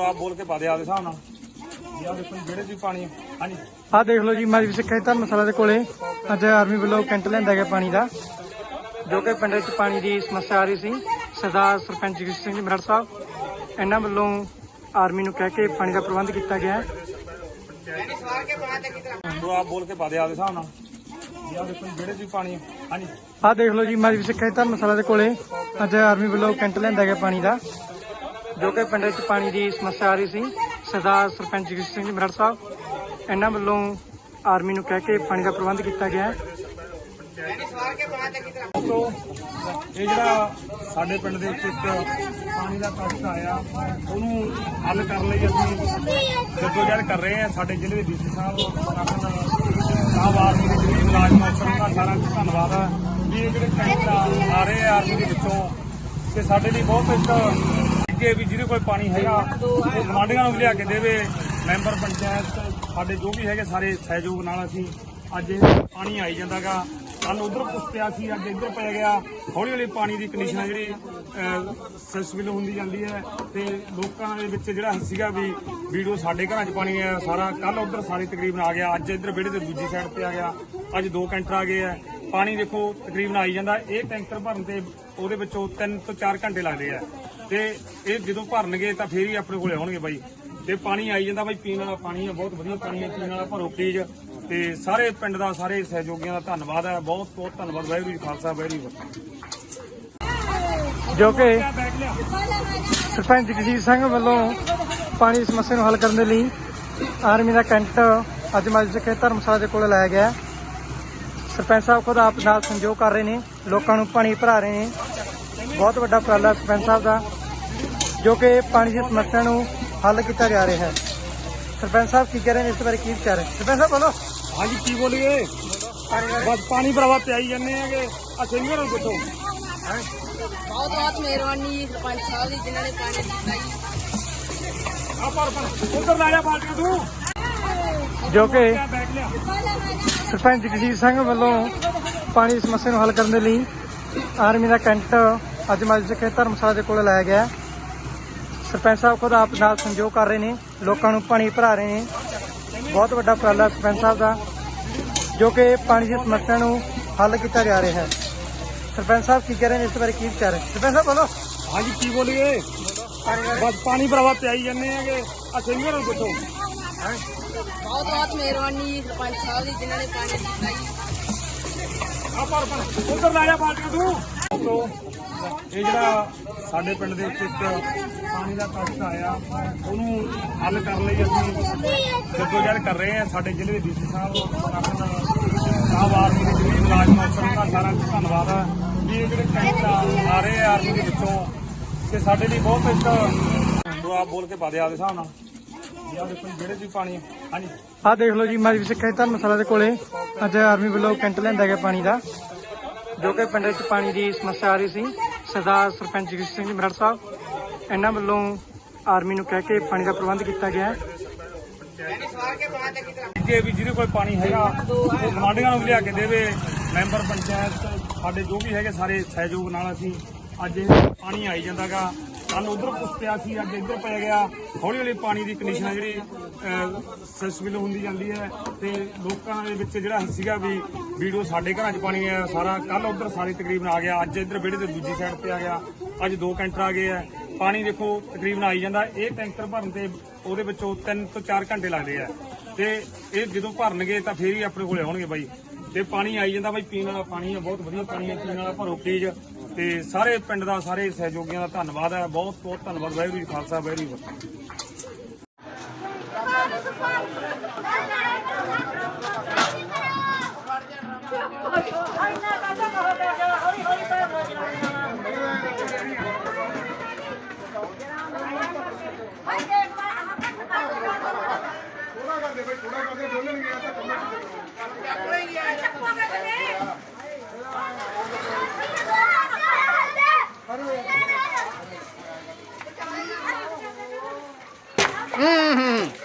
ਆਪ ਬੋਲ ਕੇ ਪਾ ਦੇ ਆਪਦੇ ਹਿਸਾਬ ਨਾਲ। ਦੇਖੋ ਜੀ, ਜਿਹੜੇ ਜੀ ਪਾਣੀ ਹਾਂਜੀ। ਆਹ ਦੇਖ ਲਓ ਜੀ ਮਾਜਵੀ ਸਿੱਖਿਆ ਧਰਮਸ਼ਾਲਾ ਦੇ ਕੋਲੇ। ਅੱਜ ਆਰਮੀ ਵੱਲੋਂ ਕੈਂਟ ਲਿਆਂਦਾ ਗਿਆ ਪਾਣੀ ਦਾ ਜੋ ਕਿ ਪਿੰਡ ਵਿੱਚ ਪਾਣੀ ਦੀ ਸਮੱਸਿਆ ਆ ਰਹੀ ਸੀ। ਸਰਦਾਰ ਸਰਪੰਚ ਜਗਦੀਸ਼ ਸਿੰਘ ਜੀ ਮਰੜ ਸਾਹਿਬ ਇਹਨਾਂ ਵੱਲੋਂ ਆਰਮੀ ਨੂੰ ਕਹਿ ਕੇ ਪਾਣੀ ਦਾ ਪ੍ਰਬੰਧ ਕੀਤਾ ਗਿਆ ਹੈ। ਤੂੰ ਆਪ ਬੋਲ ਕੇ ਪਾ ਦੇ ਆਪਦੇ ਹਿਸਾਬ ਨਾਲ। ਜੀ ਆ ਦੇਖੋ ਜੀ, ਜਿਹੜੇ ਜੀ ਪਾਣੀ ਹਾਂਜੀ। ਆਹ ਦੇਖ ਲਓ ਜੀ ਮਾਜਵੀ ਸਿੱਖਿਆ ਧਰਮਸ਼ਾਲਾ ਦੇ ਕੋਲੇ। ਅੱਜ ਆਰਮੀ ਵੱਲੋਂ ਕੈਂਟ ਲਿਆਂਦਾ ਗਿਆ ਪਾਣੀ ਦਾ। ਜੋ ਕਿ ਪਿੰਡ ਵਿੱਚ ਪਾਣੀ ਦੀ ਸਮੱਸਿਆ ਆ ਰਹੀ ਸੀ, ਸਰਦਾਰ ਸਰਪੰਚ ਜਗਦੀਸ਼ ਸਿੰਘ ਜੀ ਮਰੜ ਸਾਹਿਬ, ਇਹਨਾਂ ਵੱਲੋਂ ਆਰਮੀ ਨੂੰ ਕਹਿ ਕੇ ਪਾਣੀ ਦਾ ਪ੍ਰਬੰਧ ਕੀਤਾ ਗਿਆ ਹੈ। ਦੋਸਤੋ, ਇਹ ਜਿਹੜਾ ਸਾਡੇ ਪਿੰਡ ਦੇ ਵਿੱਚ ਇੱਕ ਪਾਣੀ ਦਾ ਕਸ਼ਟ ਆਇਆ, ਉਹਨੂੰ ਹੱਲ ਕਰਨ ਲਈ ਅਸੀਂ ਜਦੋਜਹਿਦ ਕਰ ਰਹੇ ਹਾਂ। ਸਾਡੇ ਜ਼ਿਲ੍ਹੇ ਦੇ ਡੀਸੀ ਸਾਹਿਬ ਸਾਹਿਬ ਆਰਮੀ ਦੇ ਜਿਹੜੇ ਮੁਲਾਜ਼ਮ ਅਫਸਰਾਂ ਦਾ ਸਾਰਾ ਧੰਨਵਾਦ ਹੈ। ਵੀ ਇਹ ਜਿਹੜੇ ਕੈਂਟ ਆ ਆ ਰਹੇ ਆ ਆਰਮੀ ਦੇ ਵਿੱਚੋਂ, ਤੇ ਸਾਡੇ ਲਈ ਬਹੁਤ ਇੱਕ ਅੱਗੇ ਵੀ ਜਿਹਦੇ ਕੋਲ ਪਾਣੀ ਹੈਗਾ, ਉਹ ਗਵਾਂਢੀਆਂ ਨੂੰ ਲਿਆ ਕੇ ਦੇਵੇ। ਮੈਂਬਰ ਪੰਚਾਇਤ, ਸਾਡੇ ਜੋ ਵੀ ਹੈਗੇ ਸਾਰੇ ਸਹਿਯੋਗ ਨਾਲ ਅਸੀਂ ਅੱਜ ਇਹ ਪਾਣੀ ਆਈ ਜਾਂਦਾਗਾ। ਕੱਲ ਉਧਰ ਪੁੱਛਿਆ ਸੀ, ਅੱਜ ਇੱਧਰ ਪੈ ਗਿਆ। ਹੌਲੀ ਹੌਲੀ ਪਾਣੀ ਦੀ ਕੰਡੀਸ਼ਨ ਹੈ ਜਿਹੜੀ ਸੈਂਸਿਬਲ ਹੁੰਦੀ ਜਾਂਦੀ ਹੈ ਤੇ ਲੋਕਾਂ ਦੇ ਵਿੱਚ ਜਿਹੜਾ ਸੀਗਾ ਵੀ ਵੀਡੀਓ ਸਾਡੇ ਘਰਾਂ 'ਚ ਪਾਣੀ ਆਇਆ ਸਾਰਾ। ਕੱਲ ਉਧਰ ਸਾਰੇ ਤਕਰੀਬਨ ਆ ਗਿਆ। ਅੱਜ ਇੱਧਰ ਵਿਹੜੇ ਦੇ ਦੂਜੀ ਸਾਈਡ ਤੇ ਆ ਗਿਆ। ਅੱਜ ਦੋ ਕੈਂਟਰ ਆ ਗਏ ਆ ਪਾਣੀ ਦੇਖੋ, ਤਕਰੀਬਨ ਆਈ ਜਾਂਦਾ। ਇਹ ਟੈਂਕਰ ਭਰਨ ਤੇ ਉਹਦੇ ਵਿੱਚੋਂ 3 ਤੋਂ 4 ਘੰਟੇ ਲੱਗਦੇ ਆ। ਤੇ ਇਹ ਜਦੋਂ ਭਰਨਗੇ ਤਾਂ ਫੇਰ ਹੀ ਆਪਣੇ ਕੋਲੇ ਆਉਣਗੇ ਬਾਈ। ਤੇ ਪਾਣੀ ਆਈ ਜਾਂਦਾ ਬਾਈ ਪੀਣ ਵਾਲਾ ਪਾਣੀ ਹੈ ਬਹੁਤ ਵਧੀਆ ਪਾਣੀ ਹੈ ਪੀਣ ਵਾਲਾ ਭਰੋ ਪਲੀਜ਼ ਤੇ ਸਾਰੇ ਪਿੰਡ ਦਾ ਸਾਰੇ ਸਹਿਯੋਗੀਆਂ ਦਾ ਧੰਨਵਾਦ ਹੈ। ਬਹੁਤ ਬਹੁਤ ਧੰਨਵਾਦ ਵਾਹਿਗੁਰੂ ਜੀ ਕਾ ਖਾਲਸਾ ਵਾਹਿਗੁਰੂ ਜੀ ਕੀ ਕਿ ਸਰਪੰਚ ਜਗਜੀਤ ਸਿੰਘ ਵੱਲੋਂ ਪਾਣੀ ਦੀ ਸਮੱਸਿਆ ਨੂੰ ਹੱਲ ਕਰਨ ਦੇ ਲਈ ਆਰਮੀ ਦਾ ਕੈਂਟ ਅੱਜ ਮਾਜਵੀ ਸਿੱਖਿਆ ਧਰਮਸ਼ਾਲਾ ਦੇ ਕੋਲ ਲਾਇਆ ਗਿਆ। ਸਰਪੰਚ ਸਾਹਿਬ ਖੁਦ ਆਪ ਨਾਲ ਸੰਯੋਗ ਕਰ ਰਹੇ ਨੇ। ਲੋਕਾਂ ਨੂੰ ਪਾਣੀ ਭਰਾ ਰਹੇ ਨੇ। ਬਹੁਤ ਵੱਡਾ ਉਪਰਾਲਾ ਸਰਪੰਚ ਸਾਹਿਬ ਦਾ ਜੋ ਕਿ ਪਾਣੀ ਦੀ ਸਮੱਸਿਆ ਨੂੰ ਹੱਲ ਕੀਤਾ ਜਾ ਰਿਹਾ ਹੈ। ਸਰਪੰਚ ਸਾਹਿਬ ਕੀ ਕਹਿ ਰਹੇ ਨੇ ਇਸ ਬਾਰੇ ਕੀ ਵਿਚਾਰ ਹੈ? ਸਰਪੰਚ ਸਾਹਿਬ ਬੋਲੋ। ਹਾਂਜੀ ਕੀ ਬੋਲੀਏ? ਬਸ ਪਾਣੀ ਭਰਾਵਾ ਪਿਆਈ ਜੰਨੇ ਆਗੇ ਆ ਸਿੰਘਾਂ ਨੂੰ ਪੁੱਛੋ ਬਹੁਤ ਬਹੁਤ ਮਿਹਰਬਾਨੀ ਜੀ ਸਰਪੰਚ ਸਾਹਿਬ ਦੀ ਜਿਨ੍ਹਾਂ ਨੇ ਪਾਣੀ ਦਿੱਤਾ ਜੀ। ਆ ਪਰ ਪਰ ਉਧਰ ਲੈ ਜਾ ਬਾਲਟੀ ਤੂੰ। ਜੋ ਕਿ ਸਰਪੰਚ ਜਗਜੀਤ ਸਿੰਘ ਵੱਲੋਂ ਪਾਣੀ ਦੀ ਸਮੱਸਿਆ ਨੂੰ ਹੱਲ ਕਰਨ ਦੇ ਲਈ ਆਰਮੀ ਦਾ ਕੈਂਟ ਅੱਜ ਮਾਜਵੀ ਸਿੱਖਿਆ ਧਰਮਸ਼ਾਲਾ ਦੇ ਕੋਲ ਲਾਇਆ ਗਿਆ। ਹੈ। ਸਰਪੰਚ ਸਾਹਿਬ ਖੁਦ ਆਪ ਨਾਲ ਸੰਯੋਗ ਕਰ ਰਹੇ ਨੇ ਲੋਕਾਂ ਨੂੰ ਪਾਣੀ ਭਰਾ ਰਹੇ ਨੇ। ਬਹੁਤ ਵੱਡਾ ਉਪਰਾਲਾ ਸਰਪੰਚ ਸਾਹਿਬ ਦਾ ਜੋ ਕਿ ਪਾਣੀ ਦੀ ਸਮੱਸਿਆ ਨੂੰ ਹੱਲ ਕੀਤਾ ਜਾ ਰਿਹਾ ਹੈ। ਸਰਪੰਚ ਸਾਹਿਬ ਕੀ ਕਹਿ ਰਹੇ ਨੇ ਇਸ ਬਾਰੇ ਕੀ ਵਿਚਾਰ ਹੈ? ਸਰਪੰਚ ਸਾਹਿਬ ਬੋਲੋ। ਹਾਂਜੀ ਕੀ ਬੋਲੀਏ? ਬਸ ਪਾਣੀ ਭਰਾਵਾ ਪਿਆਈ ਜੰਨੇ ਆਗੇ ਆ ਸਿੰਘਾਂ ਨੂੰ ਪੁੱਛੋ। ਬਹੁਤ ਬਹੁਤ ਮਿਹਰਬਾਨੀ ਸਰਪੰਚ ਸਾਹਿਬ ਦੀ ਜਿਨ੍ਹਾਂ ਨੇ ਪਾਣੀ ਦਿੱਤਾ ਜੀ। ਆ ਪਰ ਉਧਰ ਲੈ ਜਾ ਬਾਲਟੀ ਤੂੰ ਦੋਸਤੋ ਇਹ ਜਿਹੜਾ ਸਾਡੇ ਪਿੰਡ ਦੇ ਵਿੱਚ ਇੱਕ ਪਾਣੀ ਦਾ ਕਸ਼ਟ ਆਇਆ, ਉਹਨੂੰ ਹੱਲ ਕਰਨ ਲਈ ਅਸੀਂ ਜਦੋਜਹਿਦ ਕਰ ਰਹੇ ਹਾਂ। ਸਾਡੇ ਜ਼ਿਲ੍ਹੇ ਦੇ ਡੀਸੀ ਸਾਹਿਬ ਸਾਹਿਬ ਆਰਮੀ ਦੇ ਜਿਹੜੇ ਮੁਲਾਜ਼ਮ ਅਫਸਰਾਂ ਦਾ ਸਾਰਾ ਧੰਨਵਾਦ ਹੈ ਵੀ ਇਹ ਜਿਹੜੇ ਕੈਂਟ ਆ ਰਹੇ ਆਰਮੀ ਦੇ ਵਿੱਚੋਂ, ਤੇ ਸਾਡੇ ਲਈ ਬਹੁਤ ਇੱਕ ਤੂੰ ਬੋਲ ਕੇ ਪਾ ਦੇ ਆਪਦੇ ਹਿਸਾਬ ਨਾਲ। ਆ ਜਿਹੜੇ ਜੀ ਪਾਣੀ ਹਾਂਜੀ। ਆਹ ਦੇਖ ਲਓ ਜੀ ਮਾਜਵੀ ਸਿੱਖਿਆ ਧਰਮਸ਼ਾਲਾ ਦੇ ਕੋਲੇ। ਅੱਜ ਆਰਮੀ ਵੱਲੋਂ ਕੈਂਟ ਲੈਂਦਾ ਗਿਆ ਪਾਣੀ ਦਾ। ਜੋ ਕਿ ਪਿੰਡ ਵਿੱਚ ਪਾਣੀ ਦੀ ਸਮੱਸਿਆ ਆ ਰਹੀ ਸੀ, ਸਰਦਾਰ ਸਰਪੰਚ ਜਗਦੀਸ਼ ਸਿੰਘ ਜੀ ਮਰੜ ਸਾਹਿਬ, ਇਹਨਾਂ ਵੱਲੋਂ ਆਰਮੀ ਨੂੰ ਕਹਿ ਕੇ ਪਾਣੀ ਦਾ ਪ੍ਰਬੰਧ ਕੀਤਾ ਗਿਆ ਹੈ। ਵੀ ਜਿਹਦੇ ਕੋਲ ਪਾਣੀ ਹੈਗਾ, ਉਹ ਗਵਾਂਢੀਆਂ ਨੂੰ ਲਿਆ ਕੇ ਦੇਵੇ, ਮੈਂਬਰ ਪੰਚਾਇਤ, ਸਾਡੇ ਜੋ ਵੀ ਹੈਗੇ ਸਾਰੇ ਸਹਿਯੋਗ ਨਾਲ ਅਸੀਂ ਅੱਜ ਪਾਣੀ ਆਈ ਜਾਂਦਾਗਾ। ਕੱਲ ਉਧਰ ਪੁੱਛਿਆ ਸੀ, ਅੱਜ ਇੱਧਰ ਪੈ ਗਿਆ। ਹੌਲੀ ਹੌਲੀ ਪਾਣੀ ਦੀ ਕੰਡੀਸ਼ਨ ਹੈ ਜਿਹੜੀ ਸੈਂਸਿਬਲ ਹੁੰਦੀ ਜਾਂਦੀ ਹੈ ਤੇ ਲੋਕਾਂ ਦੇ ਵਿੱਚ ਜਿਹੜਾ ਸੀਗਾ ਵੀ ਵੀਡੀਓ ਸਾਡੇ ਘਰਾਂ 'ਚ ਪਾਣੀ ਆਇਆ, ਸਾਰਾ ਕੱਲ ਉਧਰ ਸਾਰੇ ਤਕਰੀਬਨ ਆ ਗਿਆ, ਅੱਜ ਇੱਧਰ ਵਿਹੜੇ ਦੇ ਦੂਜੀ ਸਾਈਡ ਤੇ ਆ ਗਿਆ, ਅੱਜ ਦੋ ਕੈਂਟਰ ਆ ਗਏ ਆ। ਪਾਣੀ ਦੇਖੋ, ਤਕਰੀਬਨ ਆਈ ਜਾਂਦਾ, ਇਹ ਟੈਂਕਰ ਭਰਨ ਤੇ ਉਹਦੇ ਵਿੱਚੋਂ 3 ਤੋਂ 4 ਘੰਟੇ ਲੱਗਦੇ ਆ। ਤੇ ਇਹ ਜਦੋਂ ਭਰਨਗੇ ਤਾਂ ਫੇਰ ਹੀ ਆਪਣੇ ਕੋਲੇ ਆਉਣਗੇ ਬਾਈ। ਤੇ ਪਾਣੀ ਆਈ ਜਾਂਦਾ ਬਾਈ, ਪੀਣ ਵਾਲਾ ਪਾਣੀ ਹੈ ਬਹੁਤ ਵਧੀਆ ਪਾਣੀ ਹੈ ਪੀਣ ਵਾਲਾ ਭਰੋ ਪਲੀਜ਼ ਤੇ ਸਾਰੇ ਪਿੰਡ ਦਾ, ਸਾਰੇ ਸਹਿਯੋਗੀਆਂ ਦਾ ਧੰਨਵਾਦ ਹੈ। ਬਹੁਤ ਬਹੁਤ ਧੰਨਵਾਦ। ਵਾਹਿਗੁਰੂ ਜੀ ਖਾਲਸਾ, ਵਾਹਿਗੁਰੂ ਜੀ Mm-hmm.